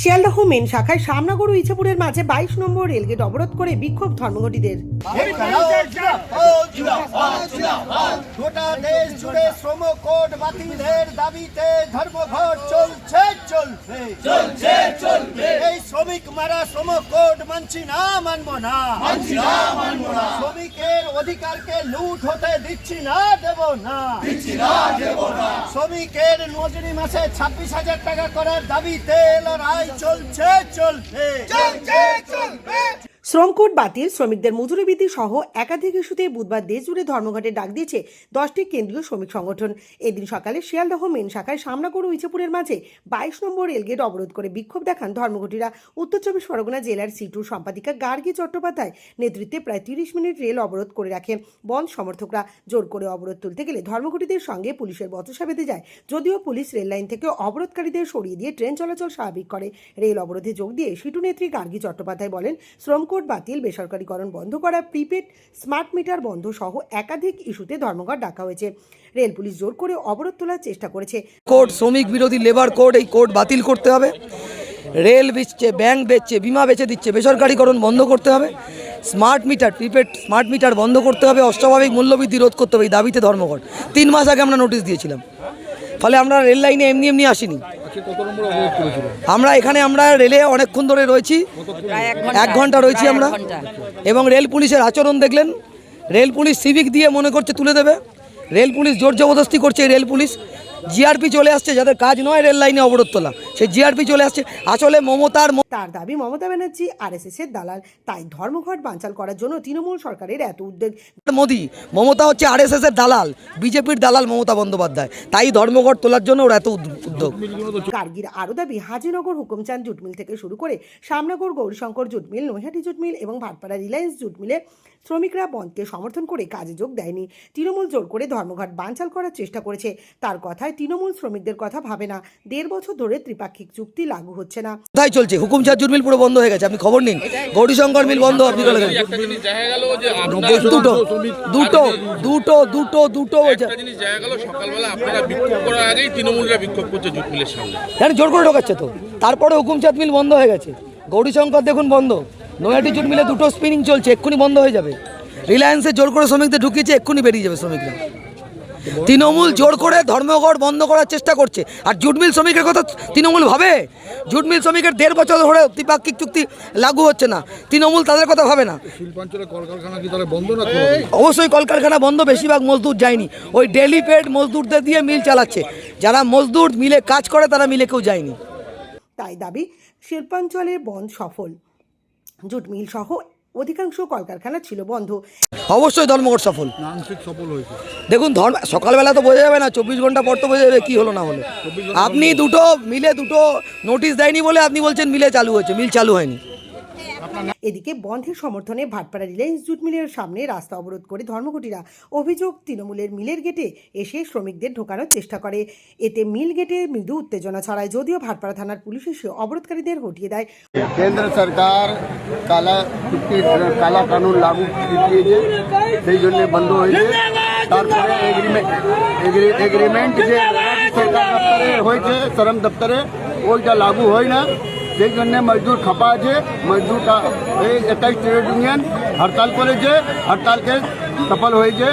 Sealdah main শাখায় সামনাগড় ইছাপুরের মাঝে বাইশ নম্বর রেলগেট অবরোধ করে বিক্ষোভ ধর্মঘটীদের। দাবিতে ধর্মঘট চলছে চলছে। শ্রমিক মারা শ্রম কোড মানছি না মানবো না। মানছি না মানবো না। শ্রমিকের অধিকারকে লুট হতে দিচ্ছি না দেব না। দিচ্ছি না দেব না। শ্রমিকের মজুরি মাসে ছাব্বিশ হাজার টাকা করার দাবিতে লড়াই চলছে চলছে চলছে চলবে। শ্রমকোট বাতিল, শ্রমিকদের মজুরি বৃদ্ধি সহ একাধিক ইস্যুতে বুধবার দেশ জুড়ে ধর্মঘটে ডাক দিয়েছে দশটি কেন্দ্রীয় শ্রমিক সংগঠন। এদিন সকালে শিয়ালদহ মেন শাখায় সামনাগড় ও ইছাপুরের মাঝে বাইশ নম্বর রেলগেট অবরোধ করে বিক্ষোভ দেখান ধর্মঘটীরা। উত্তর চব্বিশ পরগনা জেলার সিটুর সম্পাদিকা গার্গী চট্টোপাধ্যায় নেতৃত্বে প্রায় তিরিশ মিনিট রেল অবরোধ করে রাখে বন্ধ সমর্থকরা। জোর করে অবরোধ তুলতে গেলে ধর্মঘটীদের সঙ্গে পুলিশের বচসা বেঁধে যায়। যদিও পুলিশ রেল লাইন থেকে অবরোধকারীদের সরিয়ে দিয়ে ট্রেন চলাচল স্বাভাবিক করে। রেল অবরোধে যোগ দিয়ে সিটু নেত্রী গার্গী চট্টোপাধ্যায় বলেন শ্রমকোট বাতিল, বেসরকারীকরণ বন্ধ করা, প্রিপেড স্মার্ট মিটার বন্ধ সহ একাধিক ইস্যুতে ধর্মঘট ডাকা হয়েছে। রেল পুলিশ জোর করে অবরোধ তোলার চেষ্টা করেছে। কোড শ্রমিক বিরোধী লেবার কোড এই কোড বাতিল করতে হবে। রেল বেচছে, ব্যাংক বেচছে, বিমা বেচে দিচ্ছে, বেসরকারিকরণ বন্ধ করতে হবে। Smart meter, prepaid smart meter বন্ধ করতে হবে, অস্বাভাবিক মূল্যবৃদ্ধি রোধ করতে হবে এই দাবিতে ধর্মঘট। তিন মাস আগে আমরা নোটিশ দিয়েছিলাম। ফলে আমরা রেল লাইনে এমনি এমনি আসিনি। আমরা এখানে আমরা রেলে অনেকক্ষণ ধরে রয়েছি। এক ঘণ্টা রয়েছি আমরা। এবং রেল পুলিশের আচরণ দেখলেন। রেল পুলিশ সিভিক দিয়ে মনে করছে তুলে দেবে। রেল পুলিশ জোর জবরদস্তি করছে রেল পুলিশ। জিআরপি চলে আসছে যাদের কাজ নয় রেল লাইনে অবরোধ তোলা সেই জিআরপি চলে আসছে। আসলে মমতার তার দাবি মমতা ব্যানার্জি আরএসএস এর দালাল। তাই ধর্মঘট বানচাল করার জন্য তৃণমূল সরকারের এত উদ্যোগ মোদি মমতা হচ্ছে আরএসএস এর দালাল বিজেপির দালাল মমতা বন্দ্যোপাধ্যায়। তাই ধর্মঘট তোলার জন্য ওরা এত উদ্যোগ। গার্গীর আরও দাবি হাজিনগর হুকুমচান জুটমিল থেকে শুরু করে Samnagar Gourishankar jute mill Naihati jute mill এবং ভাটপাড়া রিলায়েন্স জুট মিলে শ্রমিকরা বন্ধকে সমর্থন করে কাজে যোগ দেয়নি। তৃণমূল জোর করে ধর্মঘট বানচাল করার চেষ্টা করেছে। তার কথায় তৃণমূল শ্রমিকদের কথা ভাবে না। দেড় বছর ধরে ত্রিপাক্ষিক চুক্তি লাগু হচ্ছে না। কোথায় চলছে? হুকুম চার্জুর মিল পুরো বন্ধ হয়ে গেছে। আপনি খবর নিন। গৌরীশঙ্কর মিল বন্ধ। আপনি যে দুটো দুটো দুটো দুটো দুটো জিনিস দেখা গেল সকালবেলা আপনারা বিক্ষোভ করার আগেই তৃণমূলরা বিক্ষোভ করছে জুট মিলের সামনে। জোর করে ঢোকাচ্ছে তো। তারপরে হুকুমচাঁদ মিল বন্ধ হয়ে গেছে। গৌরীশঙ্কর দেখুন বন্ধ। নৈহাটি জুট মিলে দুটো স্পিনিং চলছে এক্ষুনি বন্ধ হয়ে যাবে। রিলায়েন্সে জোর করে শ্রমিকদের ঢুকিয়েছে এক্ষুনি বেরিয়ে যাবে শ্রমিকরা। তৃণমূল জোর করে ধর্মঘট বন্ধ করার চেষ্টা করছে। আর জুট মিল শ্রমিকের কথা তৃণমূল ভাবে? জুট মিল শ্রমিকের দেড় বছর ধরে দ্বিপাক্ষিক চুক্তি লাগু হচ্ছে না। তৃণমূল তাদের কথা ভাবে না। শিল্পাঞ্চলে কলকারখানা কি তাহলে বন্ধ না খোলা? অবশ্যই কলকারখানা বন্ধ বেশিরভাগ মজদুর যায়নি। ওই ডেলি পেড মজদুরদের দিয়ে মিল চালাচ্ছে। যারা মজদুর মিলে কাজ করে তারা মিলে কেউ যায়নি। তাই দাবি শিল্পাঞ্চলের বন্ধ সফল। জুট মিল সহ অধিকাংশ কলকারখানা ছিল বন্ধ। অবশ্যই ধর্মঘট সফল। আংশিক সফল হয়েছে। দেখুন ধর্ম সকালবেলা তো বোঝা যাবে না চব্বিশ ঘণ্টা পর তো বোঝা যাবে কি হলো না হলো। আপনি দুটো মিলে দুটো নোটিশ দেয়নি বলে আপনি বলছেন মিলে চালু হয়েছে মিল চালু হয়নি। এদিকে বন্ধের সমর্থনে ভাটপাড়া রিলায়েন্স জুট মিলের সামনে রাস্তা অবরোধ করে ধর্মঘটীরা অভিযোগ, তৃণমূলের মিলের গেটে এসে শ্রমিকদের ঢোকানোর চেষ্টা করে। এতে মিল গেটে মৃদু উত্তেজনা ছড়ায়, যদিও ভাটপাড়া থানার পুলিশ এসে অবরোধকারীদের হটিয়ে দেয়। কেন্দ্র সরকার কালা কালা কানুন লাগু দিয়েছে, সেই জন্য বন্ধ হয়েছে। তারপরে এগ্রিমেন্ট যে সরকার দপ্তরে হয়েছে, শ্রম দপ্তরে, ওইটা লাগু হয় না। সেই জন্য মজদুর খাপা আছে। মজদুরটা এই একাইশ ট্রেড ইউনিয়ন হরতাল করেছে হরতালকে সফল হয়েছে।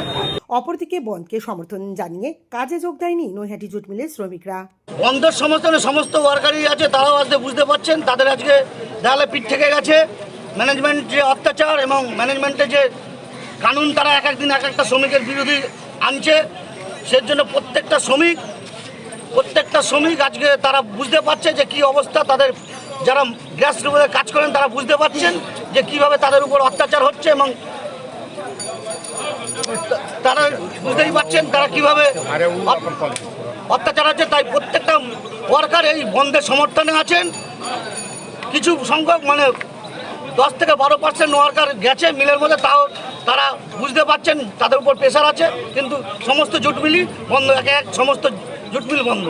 অপরদিকে বন্ধকে সমর্থন জানিয়ে কাজে যোগ দেয়নি নৈহাটি জুট মিলের শ্রমিকরা। বন্ধের সমর্থনে সমস্ত ওয়ার্কারই আছে তারাও আজকে বুঝতে পারছেন তাদের আজকে দেয়ালে পিঠ থেকে গেছে। ম্যানেজমেন্ট যে অত্যাচার এবং ম্যানেজমেন্টের যে কানুন তারা এক একদিন এক একটা শ্রমিকের বিরোধী আনছে। সের জন্য প্রত্যেকটা শ্রমিক প্রত্যেকটা শ্রমিক আজকে তারা বুঝতে পারছে যে কি অবস্থা তাদের যারা গ্যাস রুমে কাজ করেন, তারা বুঝতে পারছেন যে কীভাবে তাদের উপর অত্যাচার হচ্ছে এবং তারা বুঝতেই পারছেন তারা কীভাবে অত্যাচার আছে তাই প্রত্যেকটা ওয়ার্কার এই বন্ধের সমর্থনে আছেন। কিছু সংখ্যক মানে দশ থেকে বারো পার্সেন্ট ওয়ার্কার গেছে মিলের মধ্যে, তাও তারা বুঝতে পারছেন তাদের উপর প্রেশার আছে। কিন্তু সমস্ত জুট মিলই বন্ধ, একে এক সমস্ত জুট মিল বন্ধ।